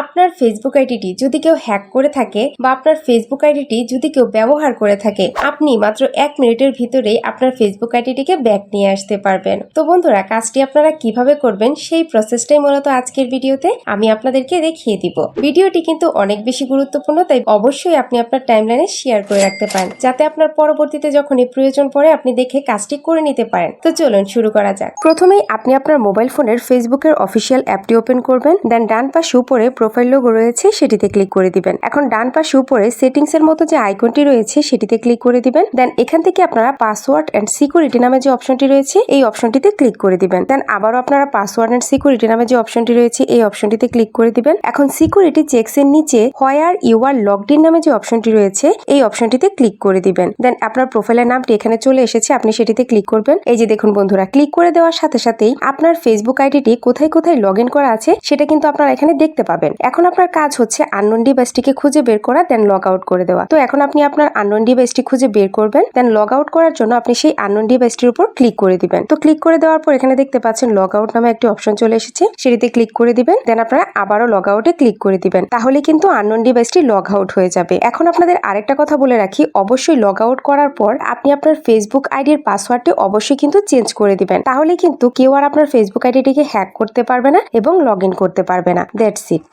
আপনার ফেসবুক আইডিটি যদি কেউ হ্যাক করে থাকে বা আপনার ফেসবুক আইডিটি যদি কেউ ব্যবহার করে থাকে, আপনি মাত্র এক মিনিটের ভিতরেই আপনার ফেসবুক আইডিটিকে ব্যাক নিয়ে আসতে পারবেন। তো বন্ধুরা, কাজটি আপনারা কীভাবে করবেন সেই প্রসেসটাই মূলত আজকের ভিডিওতে আমি আপনাদেরকে দেখিয়ে দিব। ভিডিওটি কিন্তু অনেক বেশি গুরুত্বপূর্ণ, তাই অবশ্যই আপনি আপনার টাইমলাইনে শেয়ার করে রাখতে পারেন, যাতে আপনার পরবর্তীতে যখনই প্রয়োজন পড়ে আপনি দেখে কাজটি করে নিতে পারেন। তো চলুন শুরু করা যাক। প্রথমেই আপনি আপনার মোবাইল ফোনের ফেসবুকের অফিসিয়াল অ্যাপটি ওপেন করবেন দেন ডান পাশে উপরে প্রোফাইল লোগো রয়েছে, সেটিতে ক্লিক করে দিবেন। এখন ডান পাশে উপরে সেটিংস এর মতো যে আইকনটি রয়েছে, সেটিতে ক্লিক করে দিবেন। দেন এখান থেকে আপনারা পাসওয়ার্ড এন্ড সিকিউরিটি নামে যে অপশনটি রয়েছে, এই অপশনটিতে ক্লিক করে দিবেন। দেন আবারও আপনারা পাসওয়ার্ড এন্ড সিকিউরিটি নামে যে অপশনটি রয়েছে, এই অপশনটিতে ক্লিক করে দিবেন। এখন সিকিউরিটি চেকস এর নিচে where you are logged in নামে যে অপশনটি রয়েছে, এই অপশনটিতে ক্লিক করে দিবেন। দেন আপনার প্রোফাইলের নামটি এখানে চলে এসেছে, আপনি সেটিতে ক্লিক করবেন। এই যে দেখুন বন্ধুরা ক্লিক করে দেওয়ার সাথে সাথেই আপনার ফেসবুক আইডিটি কোথায় কোথায় লগ করা আছে, সেটা কিন্তু আপনারা এখানে দেখতে পাবেন। এখন আপনার কাজ হচ্ছে আননোন ডিভাইসটিকে খুঁজে বের করা দেন লগ আউট করে দেওয়া। তো এখন আপনি আপনার আননোন ডিভাইসটি খুঁজে বের করবেন দেন লগ আউট করার জন্য আপনি সেই আননোন ডিভাইসটির উপর ক্লিক করে দিবেন। তো ক্লিক করে দেওয়ার পর এখানে দেখতে পাচ্ছেন লগ আউট নামে একটি অপশন চলে এসেছে, সেটিতে ক্লিক করে দিবেন দেন আপনারা আবারও লগ আউটে ক্লিক করে দিবেন। তাহলে কিন্তু আননোন ডিভাইসটি লগ আউট হয়ে যাবে। এখন আপনাদের আরেকটা কথা বলে রাখি, অবশ্যই লগ আউট করার পর আপনি আপনার ফেসবুক আইডির পাসওয়ার্ডটি অবশ্যই কিন্তু চেঞ্জ করে দিবেন। তাহলে কিন্তু কেউ আর আপনার ফেসবুক আইডিটিকে হ্যাক করতে পারবে না এবং লগ করতে পারবে না। That's it